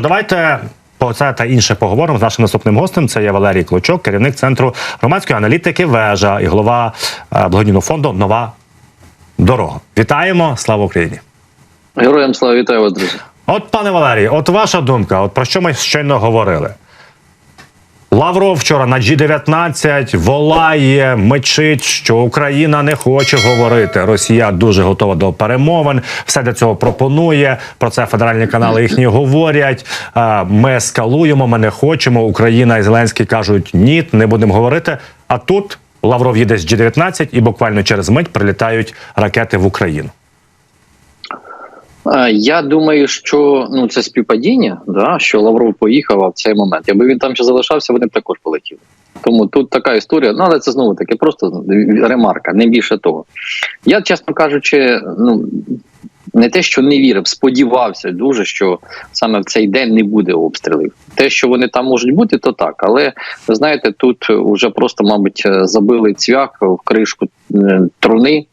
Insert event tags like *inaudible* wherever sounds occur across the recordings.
Давайте про це та інше поговоримо з нашим наступним гостем. Це є Валерій Клочок, керівник центру громадської аналітики Вежа і голова е, благодійного фонду Нова дорога. Вітаємо! Слава Україні! Героям слава вітаю вас, друзі. От, пане Валерій, от ваша думка, от про що ми щойно говорили? Лавров вчора на G19 волає, мечить, що Україна не хоче говорити. Росія дуже готова до перемовин. Все для цього пропонує. Про це федеральні канали їхні говорять. Е, Ми ескалуємо, ми не хочемо. Україна і Зеленський кажуть ні, не будемо говорити. А тут Лавров їде з G19 і буквально через мить прилітають ракети в Україну. Я думаю, що ну це співпадіння, да, що Лавров поїхав в цей момент. Якби він там ще залишався, вони б також полетіли. Тому тут така історія. Ну але це знову таки просто ремарка, не більше того. Я, чесно кажучи, ну не те, що не вірив, сподівався дуже, що саме в цей день не буде обстрілів. Те, що вони там можуть бути, то так. Але ви знаєте, тут вже просто, мабуть, забили цвях в кришку е, труни.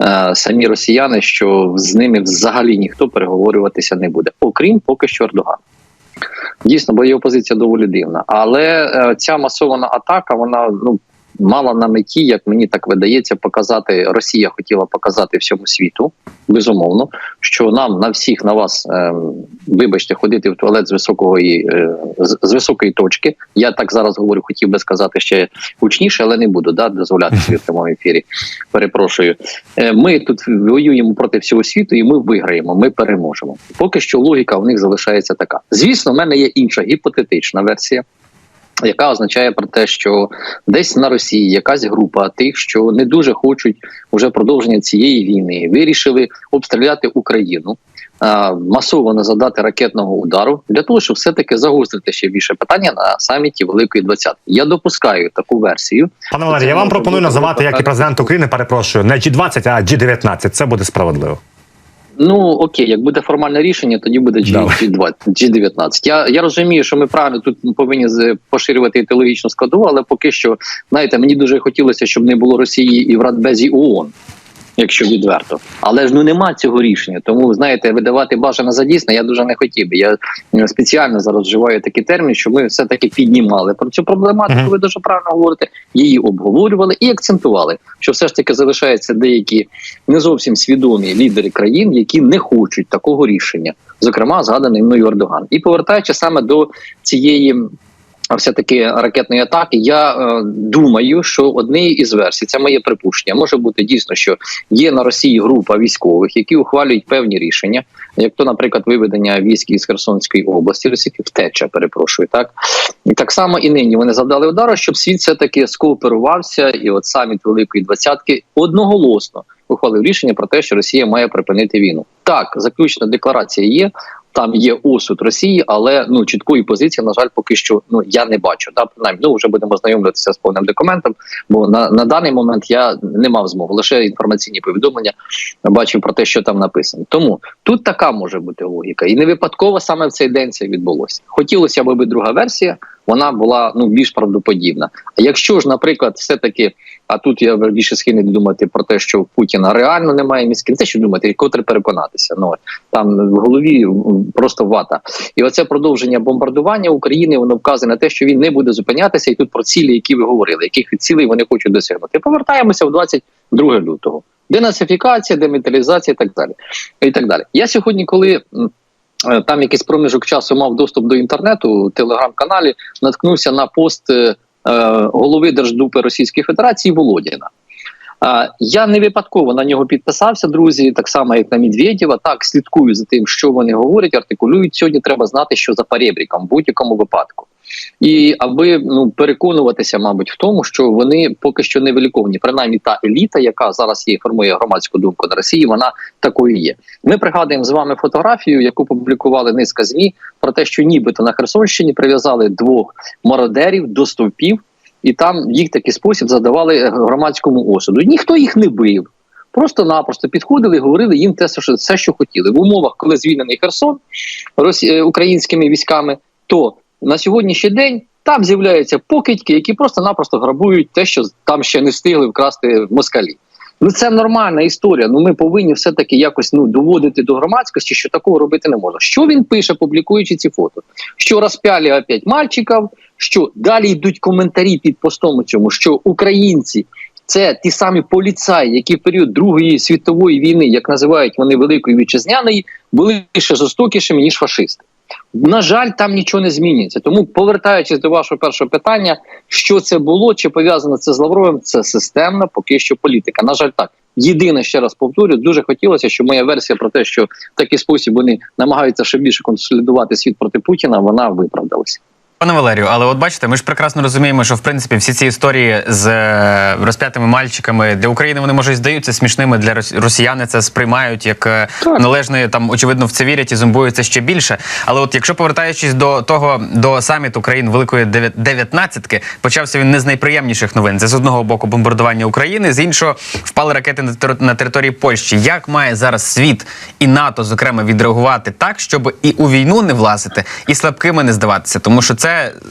Е, Самі росіяни, що з ними взагалі ніхто переговорюватися не буде, окрім поки що Ердогана. Дійсно, бо його позиція доволі дивна. Але е, ця масована атака, вона ну мала на меті, як мені так видається, показати Росія хотіла показати всьому світу, безумовно, що нам на всіх на вас, е, вибачте, ходити в туалет з високої е, з, з високої точки. Я так зараз говорю, хотів би сказати ще гучніше, але не буду да, дозволяти собі в *laughs* прямому ефірі. Перепрошую. Е, Ми тут воюємо проти всього світу, і ми виграємо. Ми переможемо. Поки що логіка в них залишається така. Звісно, в мене є інша гіпотетична версія. Яка означає про те, що десь на Росії якась група тих, що не дуже хочуть уже продовження цієї війни, вирішили обстріляти Україну, масово задати ракетного удару для того, щоб все таки загострити ще більше питання на саміті Великої Двадцятки. Я допускаю таку версію. Пане Валерій, я вам пропоную називати, як і президент України, перепрошую, не G20, а G19. Це буде справедливо. Ну окей, як буде формальне рішення, тоді буде G, Давай. G20, G19. Я, я розумію, що ми правильно тут повинні поширювати ідеологічну складову, але поки що, знаєте, мені дуже хотілося, щоб не було Росії і в Радбезі ООН. Якщо відверто, але ж ну нема цього рішення. Тому знаєте, видавати бажане за дійсне я дуже не хотів би. Я е, спеціально зараз вживаю такий термін, що ми все таки піднімали про цю проблематику. Мгм. Ви дуже правильно говорите, її обговорювали і акцентували, що все ж таки залишаються деякі не зовсім свідомі лідери країн, які не хочуть такого рішення, зокрема згаданий мною Ердоган. І повертаючи саме до цієї. Все таки ракетної атаки. Я е, думаю, що однією із версій, це моє припущення, може бути дійсно, що є на Росії група військових, які ухвалюють певні рішення, як то, наприклад, виведення військ із Херсонської області, Росії втеча, перепрошую, так і так само і нині вони завдали удару, щоб світ все таки скооперувався, і от саміт Великої Двадцятки одноголосно ухвалив рішення про те, що Росія має припинити війну. Так, заключна декларація є. Там є осуд Росії, але ну чіткої позиції, на жаль, поки що ну я не бачу. Да, принаймні, ну вже будемо знайомитися з повним документом. Бо на, на даний момент я не мав змоги лише інформаційні повідомлення бачив про те, що там написано. Тому тут така може бути логіка, і не випадково саме в цей день це відбулося. Хотілося б, друга версія вона була ну більш правдоподібна. А якщо ж, наприклад, все таки, а тут я більше схильний думати про те, що Путіна реально немає мізки, не те, що думати, котре переконатися. Ну там в голові просто вата. І оце продовження бомбардування України воно вказує на те, що він не буде зупинятися, і тут про цілі, які ви говорили, яких цілей вони хочуть досягнути. Повертаємося в 22 лютого. Денацифікація, демілітаризація і так далі. І так далі. Я сьогодні, коли там якийсь проміжок часу мав доступ до інтернету у телеграм-каналі, наткнувся на пост е, е, голови Держдупи Російської Федерації Володіна. Е, Я не випадково на нього підписався, друзі, так само як на Медведєва. Так слідкую за тим, що вони говорять, артикулюють. Сьогодні треба знати, що за перебріком в будь-якому випадку. І аби ну переконуватися, мабуть, в тому, що вони поки що не виліковані. Принаймні, та еліта, яка зараз є, формує громадську думку на Росії, вона такою є. Ми пригадуємо з вами фотографію, яку публікували низка змі про те, що нібито на Херсонщині прив'язали двох мародерів до стовпів, і там їх такий спосіб задавали громадському осуду. Ніхто їх не бив. Просто-напросто підходили і говорили їм те, що все, що хотіли в умовах, коли звільнений Херсон росі... е, українськими військами, то на сьогоднішній день там з'являються покидьки, які просто-напросто грабують те, що там ще не встигли вкрасти москалі. Ну це нормальна історія. Ну ми повинні все таки якось ну доводити до громадськості, що такого робити не можна. Що він пише, публікуючи ці фото? Що розпяли опять мальчиків, що далі йдуть коментарі під постом у цьому, що українці. Це ті самі поліцаї, які в період Другої світової війни, як називають вони Великої Вітчизняної, були ще жорстокішими ніж фашисти. На жаль, там нічого не змінюється. Тому, повертаючись до вашого першого питання, що це було, чи пов'язано це з Лавровим, це системна поки що політика. На жаль, так. Єдине, ще раз повторю, дуже хотілося, щоб моя версія про те, що в такий спосіб вони намагаються ще більше консолідувати світ проти Путіна, вона виправдалася. Пане Валерію, але от бачите, ми ж прекрасно розуміємо, що в принципі всі ці історії з е, розп'ятими мальчиками для України вони може і здаються смішними для рос- росіяни. Це сприймають як е, Так. належне там, очевидно, в це вірять і зомбуються ще більше. Але от якщо повертаючись до того до саміту країн Великої Дев'ят- дев'ятнадцятки, почався він не з найприємніших новин. Це з одного боку бомбардування України, з іншого впали ракети на, тер- на території Польщі. Як має зараз світ і НАТО, зокрема, відреагувати так, щоб і у війну не влазити, і слабкими не здаватися? Тому що це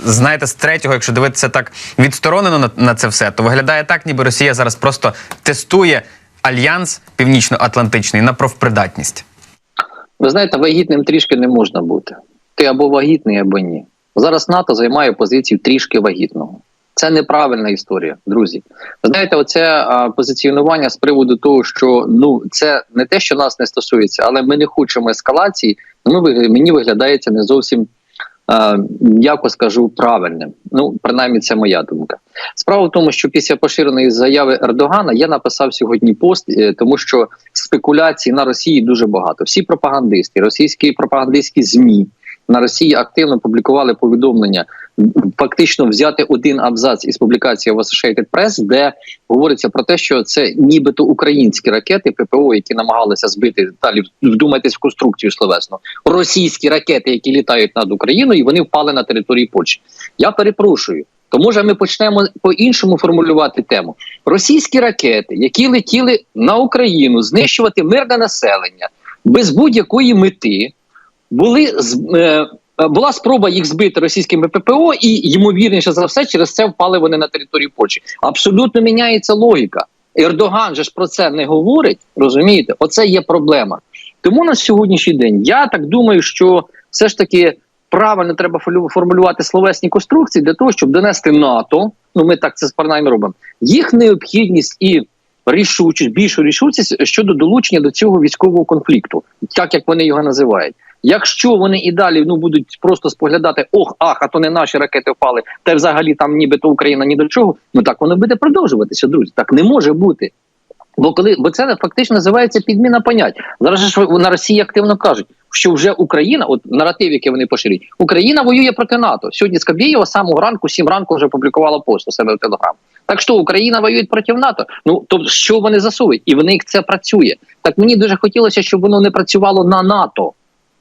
знаєте, з третього, якщо дивитися так відсторонено на, на це все, то виглядає так, ніби Росія зараз просто тестує альянс північно-атлантичний на профпридатність. Ви знаєте, вагітним трішки не можна бути. Ти або вагітний, або ні. Зараз НАТО займає позицію трішки вагітного. Це неправильна історія, друзі. Ви знаєте, оце а, позиціонування з приводу того, що ну це не те, що нас не стосується, але ми не хочемо ескалації. Ну, мені виглядає це не зовсім, м'яко скажу, правильним. Ну, принаймні, це моя думка. Справа в тому, що після поширеної заяви Ердогана я написав сьогодні пост, е, тому що спекуляцій на Росії дуже багато. Всі пропагандисти, російські пропагандистські змі на Росії активно публікували повідомлення. Фактично взяти один абзац із публікації в Associated Press, де говориться про те, що це нібито українські ракети ППО, які намагалися збити далі. Вдумайтесь в конструкцію словесно. Російські ракети, які літають над Україною, і вони впали на території Польщі. Я перепрошую. То може ми почнемо по-іншому формулювати тему. Російські ракети, які летіли на Україну, знищувати мирне населення без будь-якої мети, були е, е, була спроба їх збити російськими ППО, і ймовірніше за все, через це впали вони на територію Польщі. Абсолютно міняється логіка. Ердоган же ж про це не говорить. Розумієте, оце є проблема. Тому на сьогоднішній день я так думаю, що все ж таки правильно треба формулювати словесні конструкції для того, щоб донести НАТО. Ну ми так це з принаймні робимо. Їх необхідність і рішучість, більшу рішучість щодо долучення до цього військового конфлікту, так як вони його називають. Якщо вони і далі ну будуть просто споглядати ох, ах, а то не наші ракети впали, та взагалі там нібито Україна ні до чого. Ну так воно буде продовжуватися, друзі. Так не може бути. Бо коли бо це фактично називається підміна понять. Зараз ж на Росії активно кажуть, що вже Україна, от наратив, який вони поширюють, Україна воює проти НАТО. Сьогодні Скабєєва самого ранку, сім ранку вже публікувала пост у себе в Телеграм. Так що Україна воює проти НАТО. Ну то що вони засують? І в них це працює. Так мені дуже хотілося, щоб воно не працювало на НАТО.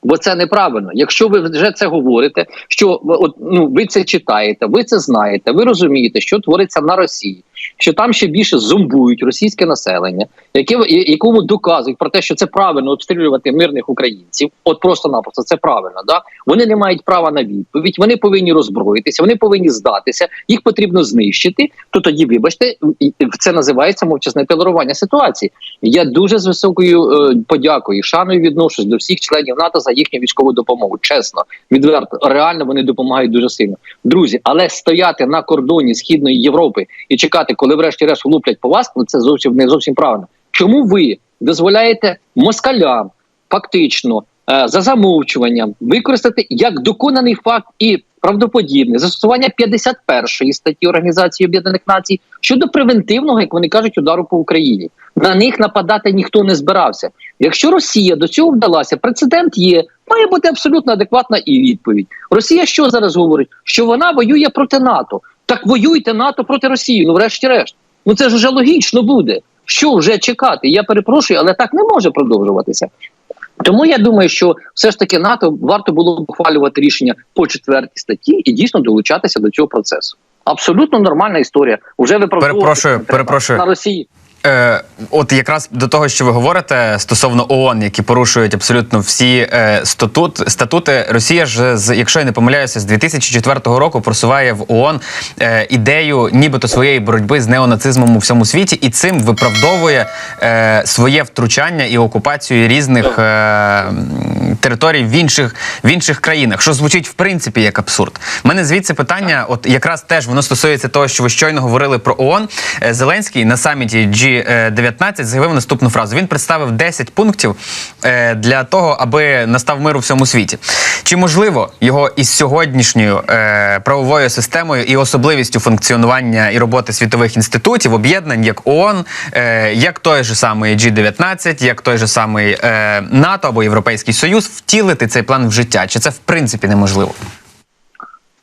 Бо це неправильно. Якщо ви вже це говорите, що от ну ви це читаєте, ви це знаєте, ви розумієте, що твориться на Росії, що там ще більше зомбують російське населення, яке якому доказують про те, що це правильно обстрілювати мирних українців. От просто-напросто це правильно. Да вони не мають права на відповідь, вони повинні роззброїтися, вони повинні здатися, їх потрібно знищити. То тоді, вибачте, це називається мовчасне толерування ситуації. Я дуже з високою е, подякою, шаною відношусь до всіх членів НАТО за їхню військову допомогу. Чесно, відверто, реально вони допомагають дуже сильно. Друзі, але стояти на кордоні Східної Європи і чекати, коли врешті-решт влуплять по вас, ну це зовсім не зовсім правильно. Чому ви дозволяєте москалям фактично е, за замовчуванням використати як доконаний факт і правдоподібне застосування 51 статті Організації Об'єднаних Націй щодо превентивного, як вони кажуть, удару по Україні. На них нападати ніхто не збирався. Якщо Росія до цього вдалася, прецедент є. Має бути абсолютно адекватна і відповідь. Росія що зараз говорить? Що вона воює проти НАТО. Так воюйте НАТО проти Росії. Ну, врешті-решт. Ну це ж вже логічно буде. Що вже чекати? Я перепрошую, але так не може продовжуватися. Тому я думаю, що все ж таки НАТО варто було б ухвалювати рішення по четвертій статті і дійсно долучатися до цього процесу. Абсолютно нормальна історія. Уже ви Перепрошую, перепрошую. на Росії. Е, от якраз до того, що ви говорите стосовно ООН, які порушують абсолютно всі е, статут, статути, Росія ж з, якщо я не помиляюся, з 2004 року просуває в ООН е, ідею, нібито своєї боротьби з неонацизмом у всьому світі, і цим виправдовує е, своє втручання і окупацію різних е, територій в інших в інших країнах, що звучить в принципі як абсурд. У мене звідси питання, от якраз теж воно стосується того, що ви щойно говорили про ООН. Е, Зеленський на саміті G19 заявив наступну фразу. Він представив 10 пунктів е, для того, аби настав мир у всьому світі. Чи можливо його із сьогоднішньою е, правовою системою і особливістю функціонування і роботи світових інститутів, об'єднань, як ООН, е, як той же самий G19, як той же самий е, НАТО або Європейський Союз, втілити цей план в життя? Чи це в принципі неможливо?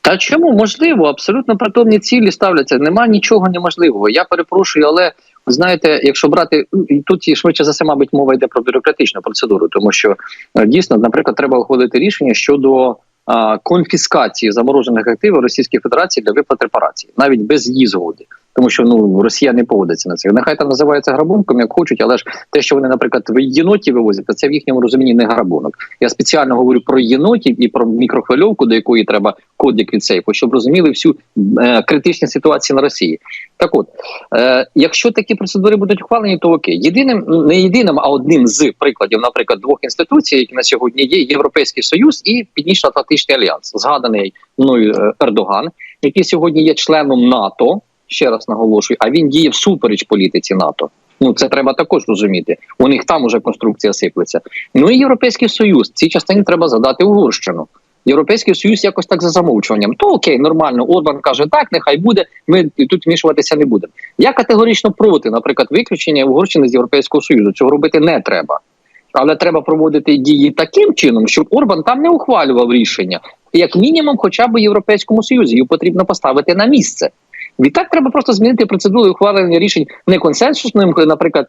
Та чому можливо? Абсолютно притомні цілі ставляться. Нема нічого неможливого. Я перепрошую, але знаєте, якщо брати тут і швидше за все, мабуть, мова йде про бюрократичну процедуру, тому що е, дійсно, наприклад, треба ухвалити рішення щодо а, конфіскації заморожених активів Російської Федерації для виплат репарацій, навіть без її згоди. Тому що ну Росія не погодиться на це. Нехай там називається грабунком, як хочуть, але ж те, що вони, наприклад, в єноті вивозять, це в їхньому розумінні не грабунок. Я спеціально говорю про єнотів і про мікрохвильовку, до якої треба кодик від сейфу, щоб розуміли всю е, критичну ситуацію на Росії. Так от, е, якщо такі процедури будуть ухвалені, то окей. Єдиним, ну, не єдиним, а одним з прикладів, наприклад, двох інституцій, які на сьогодні є Європейський Союз і Північно-Атлантичний альянс, згаданий мною е, Ердоган, який сьогодні є членом НАТО. Ще раз наголошую, а він діє всупереч політиці НАТО. Ну це треба також розуміти. У них там уже конструкція сиплеться. Ну і європейський союз. Цій частині треба задати Угорщину. Європейський союз якось так за замовчуванням. То окей, нормально. Орбан каже, так, нехай буде. Ми тут вмішуватися не будемо. Я категорично проти, наприклад, виключення Угорщини з Європейського союзу. Цього робити не треба. Але треба проводити дії таким чином, щоб Орбан там не ухвалював рішення. Як мінімум, хоча б Європейському Союзі його потрібно поставити на місце. Відтак треба просто змінити процедуру ухвалення рішень не консенсусним, наприклад,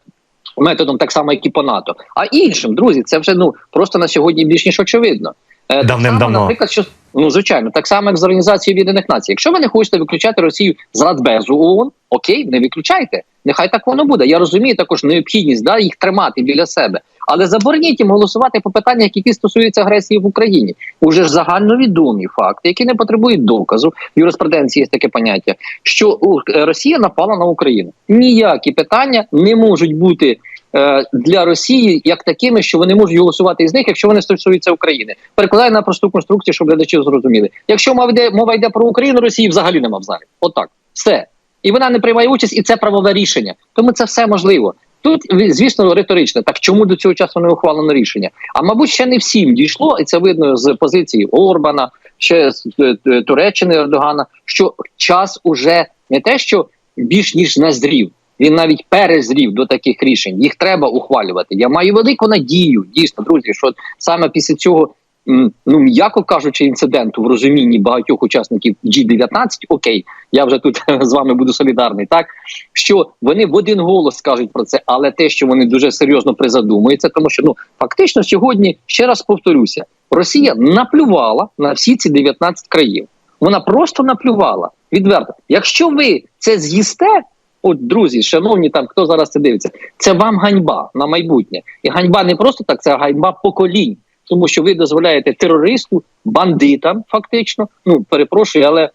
методом, так само, як і по НАТО, а іншим, друзі, це вже ну просто на сьогодні більш ніж очевидно. Е, Давним-давно. само, Наприклад, що ну звичайно, так само як з Організацією Об'єднаних Націй. Якщо ви не хочете виключати Росію з Радбезу ООН, окей, не виключайте. Нехай так воно буде. Я розумію також необхідність да, їх тримати біля себе. Але забороніть їм голосувати по питаннях, які стосуються агресії в Україні. Уже ж загальновідомі факти, які не потребують доказу. В юриспруденції є таке поняття, що е, Росія напала на Україну. Ніякі питання не можуть бути е, для Росії як такими, що вони можуть голосувати із них, якщо вони стосуються України. Перекладаю на просту конструкцію, щоб глядачі зрозуміли. Якщо мова йде мова йде про Україну, Росії взагалі нема в залі. Отак, все. І вона не приймає участь, і це правове рішення. Тому це все можливо. Тут, звісно, риторично. Так чому до цього часу не ухвалено рішення? А мабуть, ще не всім дійшло, і це видно з позиції Орбана, ще з е, Туреччини Ердогана, що час уже не те, що більш ніж назрів. Він навіть перезрів до таких рішень. Їх треба ухвалювати. Я маю велику надію, дійсно, друзі, що саме після цього, ну м'яко кажучи, інциденту в розумінні багатьох учасників G19, окей, я вже тут *laughs* з вами буду солідарний, так що вони в один голос скажуть про це, але те, що вони дуже серйозно призадумуються, тому що ну фактично сьогодні ще раз повторюся, Росія наплювала на всі ці 19 країн. Вона просто наплювала відверто. Якщо ви це з'їсте, от друзі, шановні, там хто зараз це дивиться, це вам ганьба на майбутнє, і ганьба не просто так, це ганьба поколінь, тому що ви дозволяєте терористу, бандитам, фактично. Ну перепрошую, але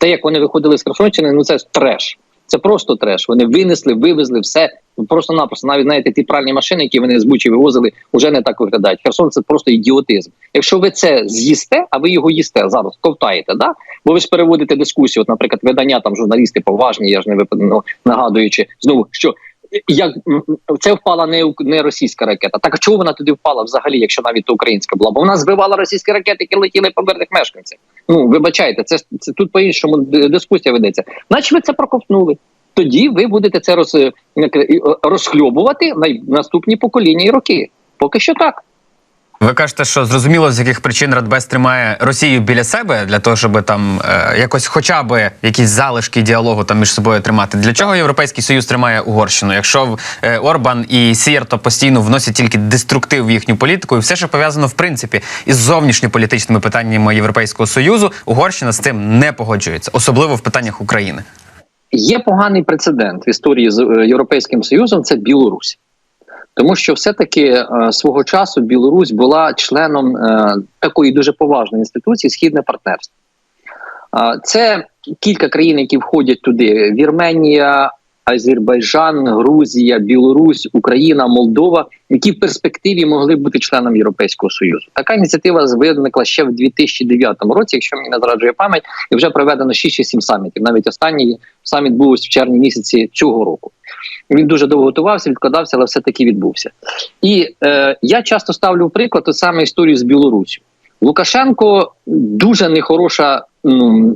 те, як вони виходили з Херсонщини, ну це треш. Це просто треш. Вони винесли, вивезли все просто-напросто. Навіть знаєте, ті пральні машини, які вони з Бучі вивозили, вже не так виглядають. Херсон це просто ідіотизм. Якщо ви це з'їсте, а ви його їсте зараз, ковтаєте, да? Бо ви ж переводите дискусію. От, наприклад, видання там журналісти поважні, я ж не вип... ну, нагадуючи знову, що як це впала не не російська ракета. Так чому вона туди впала взагалі, якщо навіть то українська була? Бо вона збивала російські ракети, які летіли по мирних мешканців. Ну вибачайте, це, це тут по іншому дискусія ведеться. Наче ви це проковтнули. Тоді ви будете це роз, розхльобувати на наступні покоління і роки. Поки що так. Ви кажете, що зрозуміло, з яких причин Радбез тримає Росію біля себе для того, щоб там е, якось, хоча б якісь залишки діалогу там між собою тримати. Для чого Європейський Союз тримає Угорщину? Якщо е, Орбан і Сієрто постійно вносять тільки деструктив в їхню політику, і все, що пов'язано в принципі із зовнішньополітичними питаннями Європейського союзу, Угорщина з цим не погоджується, особливо в питаннях України. є поганий прецедент в історії з е, Європейським Союзом це Білорусь. Тому що все-таки е, свого часу Білорусь була членом е, такої дуже поважної інституції Східне партнерство. Це кілька країн, які входять туди: Вірменія, Азербайджан, Грузія, Білорусь, Україна, Молдова, які в перспективі могли бути членом Європейського Союзу. Така ініціатива виникла ще в 2009 році, якщо мені не зраджує пам'ять, і вже проведено 6 чи 7 самітів. Навіть останній саміт був в червні місяці цього року. Він дуже довго готувався, відкладався, але все таки відбувся. І е, я часто ставлю приклад от саме історію з Білоруссю. Лукашенко дуже нехороша м,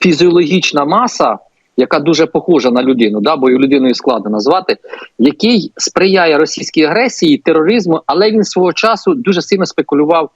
фізіологічна маса, яка дуже похожа на людину, да, бо людиною складно назвати, який сприяє російській агресії, тероризму, але він свого часу дуже сильно спекулював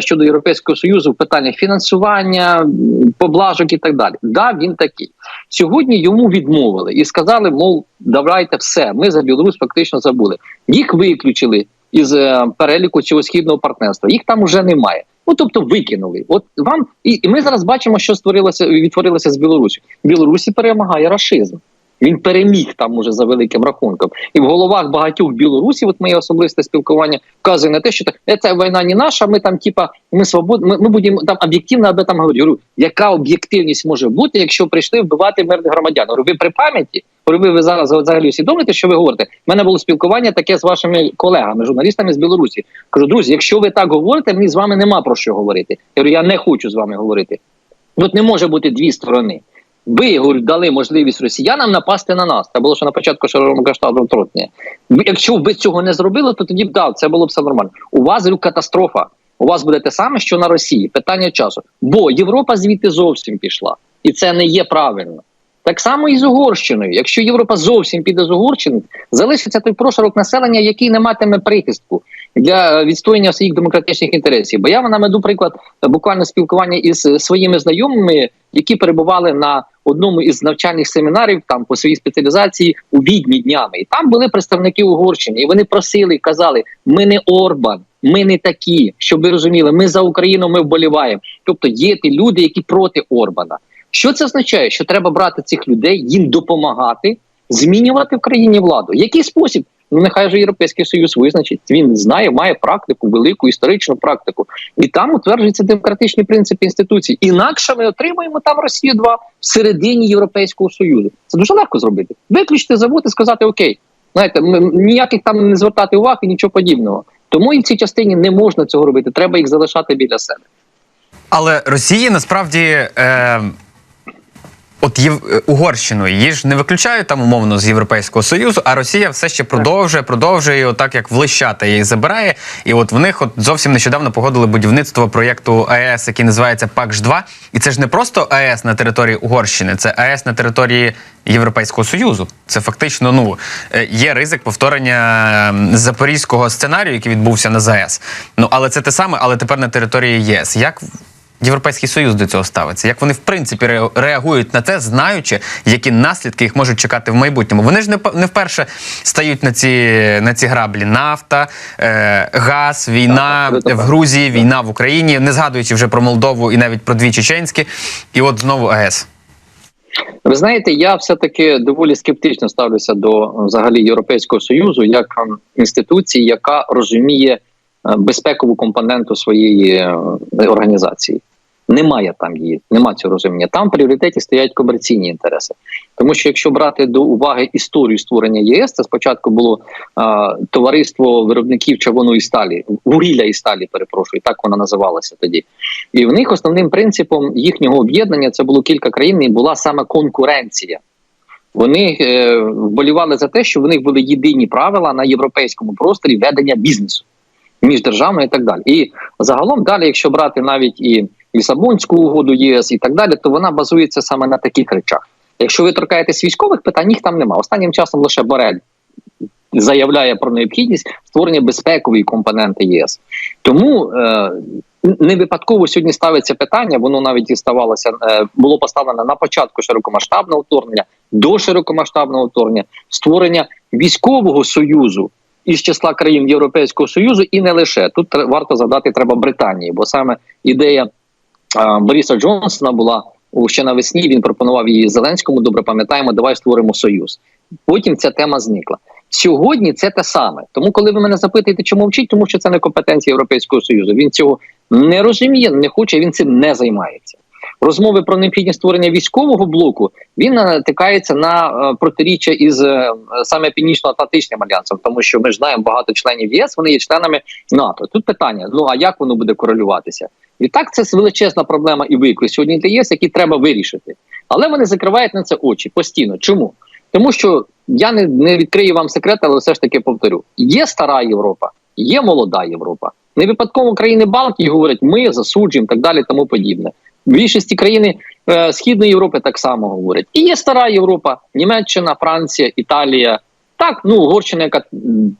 щодо Європейського Союзу в питаннях фінансування, поблажок і так далі. Да, він такий. Сьогодні йому відмовили і сказали, мов, давайте все, ми за Білорусь фактично забули. Їх виключили із е, переліку цього східного партнерства. Їх там уже немає. Ну тобто викинули. От вам і, і ми зараз бачимо, що створилося відтворилося з Білорусі. Білорусі перемагає рашизм. Він переміг там уже за великим рахунком. І в головах багатьох білорусів, от моє особисте спілкування, вказує на те, що так, «Е, ця війна не наша. Ми там, типа, ми свобод, ми, ми будемо там об'єктивно об этом говорити. Говорю, яка об'єктивність може бути, якщо прийшли вбивати мирних громадян? Говорю, ви при пам'яті? Ви, ви зараз взагалі усвідомлюєте, що ви говорите? У мене було спілкування таке з вашими колегами, журналістами з Білорусі. Кажу, друзі, якщо ви так говорите, мені з вами нема про що говорити. Я говорю, я не хочу з вами говорити. Тут не може бути дві сторони. Ви говорю, дали можливість росіянам напасти на нас. Це було ще на початку широкомасштабного вторгнення. Якщо ви цього не зробили, то тоді б да, це було б все нормально. У вас говорю, катастрофа. У вас буде те саме, що на Росії. Питання часу. Бо Європа звідти зовсім пішла, і це не є правильно. Так само і з Угорщиною. Якщо Європа зовсім піде з Угорщини, залишиться той прошарок населення, який не матиме прихистку для відстояння своїх демократичних інтересів. Бо я вам наведу приклад е, буквально спілкування із е, своїми знайомими, які перебували на одному із навчальних семінарів там по своїй спеціалізації у відні днями. І там були представники Угорщини, і вони просили і казали: ми не Орбан. Ми не такі, щоб ви розуміли, ми за Україну ми вболіваємо. Тобто є ті люди, які проти Орбана. Що це означає? Що треба брати цих людей, їм допомагати, змінювати в країні владу. Який спосіб? Ну нехай же Європейський Союз визначить. Він знає, має практику, велику історичну практику, і там утверджуються демократичні принципи інституцій. Інакше ми отримуємо там Росію 2 всередині Європейського Союзу. Це дуже легко зробити. Виключити і сказати Окей, знаєте, ніяких там не звертати уваги, нічого подібного. Тому і в цій частині не можна цього робити. Треба їх залишати біля себе. Але Росії насправді. Е... От Єв... е, Угорщину її ж не виключають там умовно з Європейського Союзу, а Росія все ще продовжує, продовжує отак, як влищати її забирає. І от в них от зовсім нещодавно погодили будівництво проєкту АЕС, який називається ПАКШ 2 І це ж не просто АЕС на території Угорщини, це АЕС на території Європейського Союзу. Це фактично ну е, є ризик повторення запорізького сценарію, який відбувся на ЗАЕС. Ну але це те саме, але тепер на території ЄС. Як Європейський Союз до цього ставиться? Як вони в принципі ре- реагують на це, знаючи, які наслідки їх можуть чекати в майбутньому? Вони ж не не вперше стають на ці на ці граблі: нафта, е, газ, війна Так, в так. Грузії, війна в Україні, не згадуючи вже про Молдову і навіть про дві чеченські, і от знову АЕС. Ви знаєте, я все таки доволі скептично ставлюся до е, взагалі Європейського союзу як ем, інституції, яка розуміє е, безпекову компоненту своєї е, організації. Немає там її, немає цього розуміння. Там в пріоритеті стоять комерційні інтереси. Тому що якщо брати до уваги історію створення ЄС, це спочатку було а, товариство виробників червоної сталі, вугілля і сталі, перепрошую, так вона називалася тоді. І в них основним принципом їхнього об'єднання це було кілька країн, і була саме конкуренція. Вони е, вболівали за те, що в них були єдині правила на європейському просторі ведення бізнесу міждержавного і так далі. І загалом, далі, якщо брати навіть і Лісабонську угоду ЄС і так далі, то вона базується саме на таких речах. Якщо ви торкаєтесь військових питань, їх там немає. Останнім часом лише Борель заявляє про необхідність створення безпекової компоненти ЄС. Тому е, не випадково сьогодні ставиться питання, воно навіть і ставалося, е, було поставлено на початку широкомасштабного вторгнення, до широкомасштабного вторгнення, створення військового союзу із числа країн Європейського союзу, і не лише тут варто згадати треба Британії, бо саме ідея Бориса Джонсона була ще навесні він пропонував її Зеленському. Добре пам'ятаємо, давай створимо союз. Потім ця тема зникла. Сьогодні це те саме. Тому, коли ви мене запитуєте, чому мовчить, тому що це не компетенція Європейського союзу. Він цього не розуміє, не хоче. Він цим не займається. Розмови про необхідність створення військового блоку він натикається на е, протиріччя із е, саме північно-атлантичним альянсом, тому що ми ж знаємо багато членів ЄС, вони є членами НАТО. Тут питання: ну а як воно буде корелюватися? І так це величезна проблема і виклик сьогодні для ЄС, які треба вирішити. Але вони закривають на це очі постійно. Чому? Тому що я не, не відкрию вам секрет, але все ж таки повторю: є стара Європа, є молода Європа. Не випадково країни Балтії говорять, ми засуджуємо так далі, тому подібне. Більшості країни е, Східної Європи так само говорять. І є стара Європа, Німеччина, Франція, Італія. Так, ну Угорщина, яка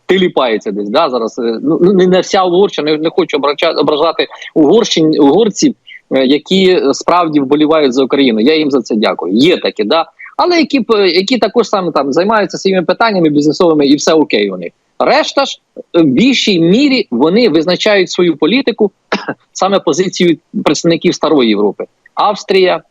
тиліпається десь. Да, зараз е, ну не- не вся Угорщина, не, хочу ображати угорщин, угорців, е, які справді вболівають за Україну. Я їм за це дякую. Є такі, да. Але які які також саме там займаються своїми питаннями бізнесовими, і все окей у них. Решта ж в більшій мірі вони визначають свою політику саме позицію представників старої Європи: Австрія,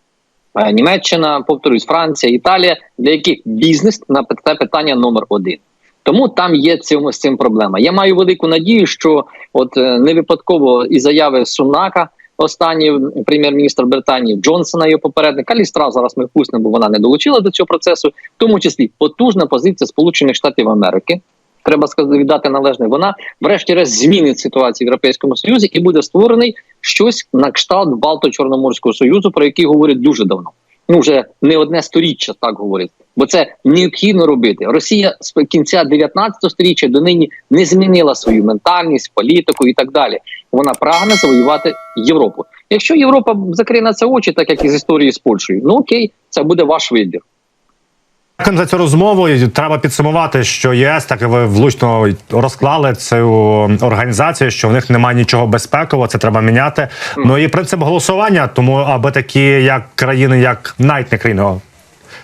е, Німеччина, повторюсь, Франція, Італія, для яких бізнес на це питання номер один. Тому там є цьому з цим проблема. Я маю велику надію, що от е, не випадково і заяви Сунака, останній прем'єр-міністр Британії Джонсона, його попередника Лістра зараз ми впустимо, бо вона не долучила до цього процесу, в тому числі потужна позиція Сполучених Штатів Америки. Треба сказати, віддати належне. Вона, врешті-решт, змінить ситуацію в Європейському Союзі і буде створений щось на кшталт Балто-Чорноморського союзу, про який говорять дуже давно. Ну вже не одне сторіччя так говорить, бо це необхідно робити. Росія з кінця 19 століття до нині не змінила свою ментальність, політику і так далі. Вона прагне завоювати Європу. Якщо Європа закриє на це очі, так як і з історії з Польщею, ну окей, це буде ваш вибір. За цю розмову. Треба підсумувати, що ЄС так ви влучно розклали цю організацію, що в них немає нічого безпекового. Це треба міняти. Ну і принцип голосування, тому аби такі як країни, як навіть не країни,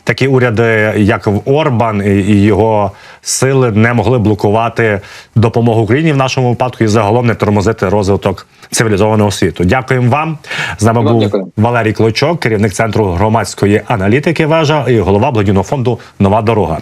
такі уряди, як в Орбан і, його сили, не могли блокувати допомогу Україні в нашому випадку і загалом не тормозити розвиток цивілізованого світу. Дякуємо вам. З нами Вам був дякую. Валерій Клочок, керівник центру громадської аналітики вежа і голова благодійного фонду Нова дорога.